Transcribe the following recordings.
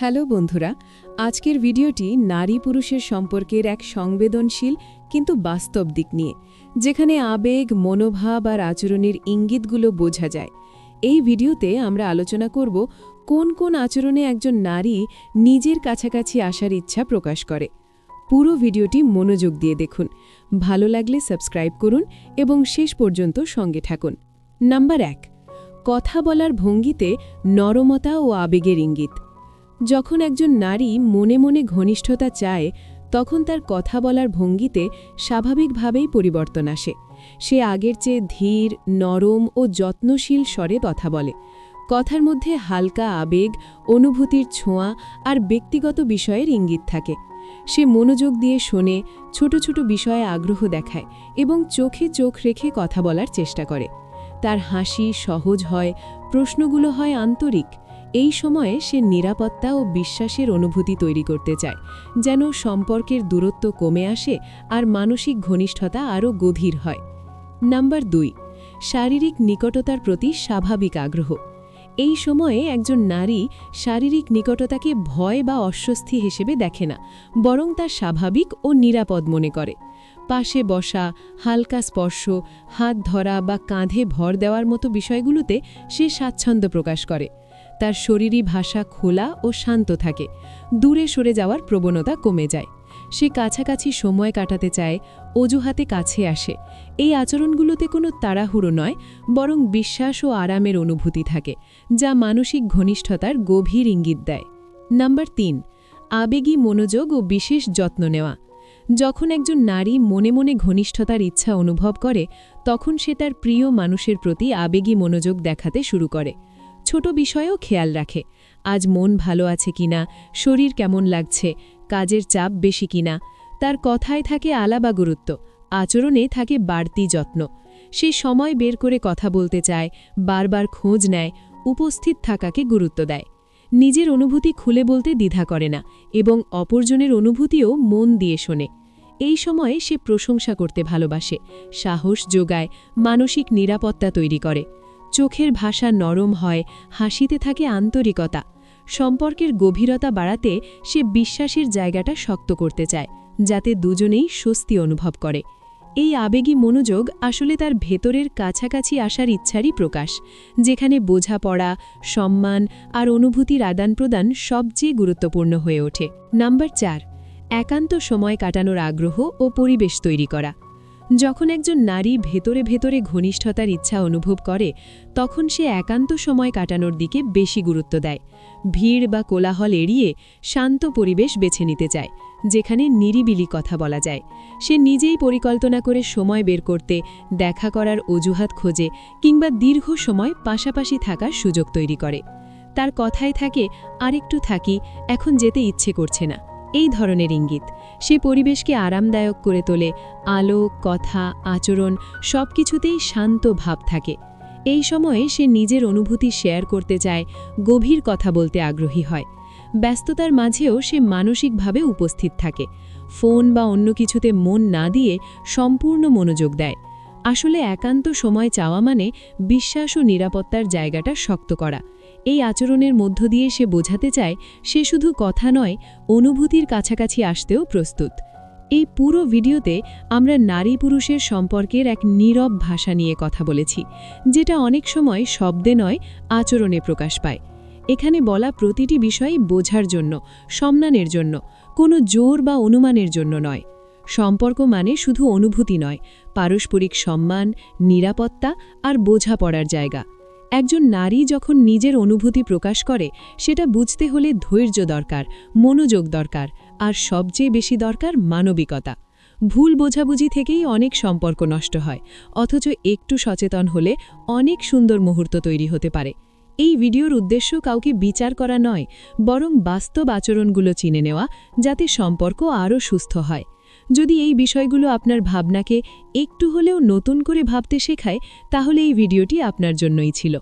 Hello বন্ধুরা, আজকের ভিডিওটি নারী পুরুষের সম্পর্কের এক সংবেদনশীল কিন্তু বাস্তব দিক নিয়ে, যেখানে আবেগ, মনোভাব আর আচরণের ইঙ্গিতগুলো বোঝা যায়। এই ভিডিওতে আমরা আলোচনা করব কোন কোন আচরণে একজন নারী নিজের কাছাকাছি আসার ইচ্ছা প্রকাশ করে। পুরো ভিডিওটি মনোযোগ দিয়ে দেখুন, ভালো লাগলে সাবস্ক্রাইব করুন এবং শেষ পর্যন্ত সঙ্গে থাকুন। নাম্বার এক, কথা বলার ভঙ্গিতে নরমতা ও আবেগের ইঙ্গিত। যখন একজন নারী মনে মনে ঘনিষ্ঠতা চায়, তখন তার কথা বলার ভঙ্গিতে স্বাভাবিকভাবেই পরিবর্তন আসে। সে আগের চেয়ে ধীর, নরম ও যত্নশীল স্বরে কথা বলে। কথার মধ্যে হালকা আবেগ, অনুভূতির ছোঁয়া আর ব্যক্তিগত বিষয়ের ইঙ্গিত থাকে। সে মনোযোগ দিয়ে শোনে, ছোট ছোট বিষয়ে আগ্রহ দেখায় এবং চোখে চোখ রেখে কথা বলার চেষ্টা করে। তার হাসি সহজ হয়, প্রশ্নগুলো হয় আন্তরিক। এই সময়ে সে নিরাপত্তা ও বিশ্বাসের অনুভূতি তৈরি করতে চায়, যেন সম্পর্কের দূরত্ব কমে আসে আর মানসিক ঘনিষ্ঠতা আরও গভীর হয়। নাম্বার দুই, শারীরিক নিকটতার প্রতি স্বাভাবিক আগ্রহ। এই সময়ে একজন নারী শারীরিক নিকটতাকে ভয় বা অস্বস্তি হিসেবে দেখে না, বরং তা স্বাভাবিক ও নিরাপদ মনে করে। পাশে বসা, হালকা স্পর্শ, হাত ধরা বা কাঁধে ভর দেওয়ার মতো বিষয়গুলোতে সে স্বাচ্ছন্দ্য প্রকাশ করে। তার শরীরী ভাষা খোলা ও শান্ত থাকে। দূরে সরে যাওয়ার প্রবণতা কমে যায়। সে কাছাকাছি সময় কাটাতে চায়, অজুহাতে কাছে আসে। এই আচরণগুলোতে কোনো তাড়াহুড়ো নয়, বরং বিশ্বাস ও আরামের অনুভূতি থাকে, যা মানসিক ঘনিষ্ঠতার গভীর ইঙ্গিত দেয়। নাম্বার তিন, আবেগী মনোযোগ ও বিশেষ যত্ন নেওয়া। যখন একজন নারী মনে মনে ঘনিষ্ঠতার ইচ্ছা অনুভব করে, তখন সে তার প্রিয় মানুষের প্রতি আবেগী মনোযোগ দেখাতে শুরু করে। ছোট বিষয়েও খেয়াল রাখে, আজ মন ভালো আছে কিনা, শরীর কেমন লাগছে, কাজের চাপ বেশি কিনা, তার কথায় থাকে আলাবা গুরুত্ব, আচরণে থাকে বাড়তি যত্ন। সে সময় বের করে কথা বলতে চায়, বারবার খোঁজ নেয়, উপস্থিত থাকাকে গুরুত্ব দেয়। নিজের অনুভূতি খুলে বলতে দ্বিধা করে না এবং অপরজনের অনুভূতিও মন দিয়ে শোনে। এই সময়ে সে প্রশংসা করতে ভালোবাসে, সাহস যোগায়, মানসিক নিরাপত্তা তৈরি করে। চোখের ভাষা নরম হয়, হাসিতে থাকে আন্তরিকতা। সম্পর্কের গভীরতা বাড়াতে সে বিশ্বাসের জায়গাটা শক্ত করতে চায়, যাতে দুজনেই স্বস্তি অনুভব করে। এই আবেগী মনোযোগ আসলে তার ভেতরের কাছাকাছি আসার ইচ্ছারই প্রকাশ, যেখানে বোঝাপড়া, সম্মান আর অনুভূতির আদান প্রদান সবচেয়ে গুরুত্বপূর্ণ হয়ে ওঠে। নাম্বার চার, একান্ত সময় কাটানোর আগ্রহ ও পরিবেশ তৈরি করা। যখন একজন নারী ভেতরে ভেতরে ঘনিষ্ঠতার ইচ্ছা অনুভব করে, তখন সে একান্ত সময় কাটানোর দিকে বেশি গুরুত্ব দেয়। ভিড় বা কোলাহল এড়িয়ে শান্ত পরিবেশ বেছে নিতে চায়, যেখানে নিরিবিলি কথা বলা যায়। সে নিজেই পরিকল্পনা করে সময় বের করতে, দেখা করার অজুহাত খোঁজে কিংবা দীর্ঘ সময় পাশাপাশি থাকার সুযোগ তৈরি করে। তার কথায় থাকে, আরেকটু থাকি, এখন যেতে ইচ্ছে করছে না। এই ধরনের ইঙ্গিত। সে পরিবেশকে আরামদায়ক করে তোলে, আলো, কথা, আচরণ সব কিছুতেই শান্ত ভাব থাকে। এই সময়ে সে নিজের অনুভূতি শেয়ার করতে চায়, গভীর কথা বলতে আগ্রহী হয়। ব্যস্ততার মাঝেও সে মানসিকভাবে উপস্থিত থাকে। ফোন বা অন্য কিছুতে মন না দিয়ে সম্পূর্ণ মনোযোগ দেয়। আসলে একান্ত সময় চাওয়া মানে বিশ্বাস ও নিরাপত্তার জায়গাটা শক্ত করা। এই আচরণের মধ্য দিয়ে সে বোঝাতে চায়, সে শুধু কথা নয়, অনুভূতির কাছাকাছি আসতেও প্রস্তুত। এই পুরো ভিডিওতে আমরা নারী পুরুষের সম্পর্কের এক নীরব ভাষা নিয়ে কথা বলেছি, যেটা অনেক সময় শব্দে নয়, আচরণে প্রকাশ পায়। এখানে বলা প্রতিটি বিষয় বোঝার জন্য সম্মানের জন্য, কোনো জোর বা অনুমানের জন্য নয়। সম্পর্ক মানে শুধু অনুভূতি নয়, পারস্পরিক সম্মান, নিরাপত্তা আর বোঝাপড়ার জায়গা। একজন নারী যখন নিজের অনুভূতি প্রকাশ করে, সেটা বুঝতে হলে ধৈর্য দরকার, মনোযোগ দরকার, আর সবচেয়ে বেশি দরকার মানবিকতা। ভুল বোঝাবুঝি থেকেই অনেক সম্পর্ক নষ্ট হয়, অথচ একটু সচেতন হলে অনেক সুন্দর মুহূর্ত তৈরি হতে পারে। এই ভিডিওর উদ্দেশ্য কাউকে বিচার করা নয়, বরং বাস্তব আচরণগুলো চিনে নেওয়া, যাতে সম্পর্ক আরও সুস্থ হয়। যদি এই বিষয়গুলো আপনার ভাবনাকে একটু হলেও নতুন করে ভাবতে শেখায়, তাহলে এই ভিডিওটি আপনার জন্যই ছিল।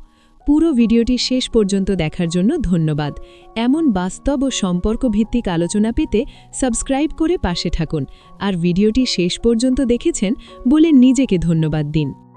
পুরো ভিডিওটি শেষ পর্যন্ত দেখার জন্য ধন্যবাদ। এমন বাস্তব ও সম্পর্ক ভিত্তিক আলোচনা পেতে সাবস্ক্রাইব করে পাশে থাকুন। আর ভিডিওটি শেষ পর্যন্ত দেখেছেন বলে নিজেকে ধন্যবাদ দিন।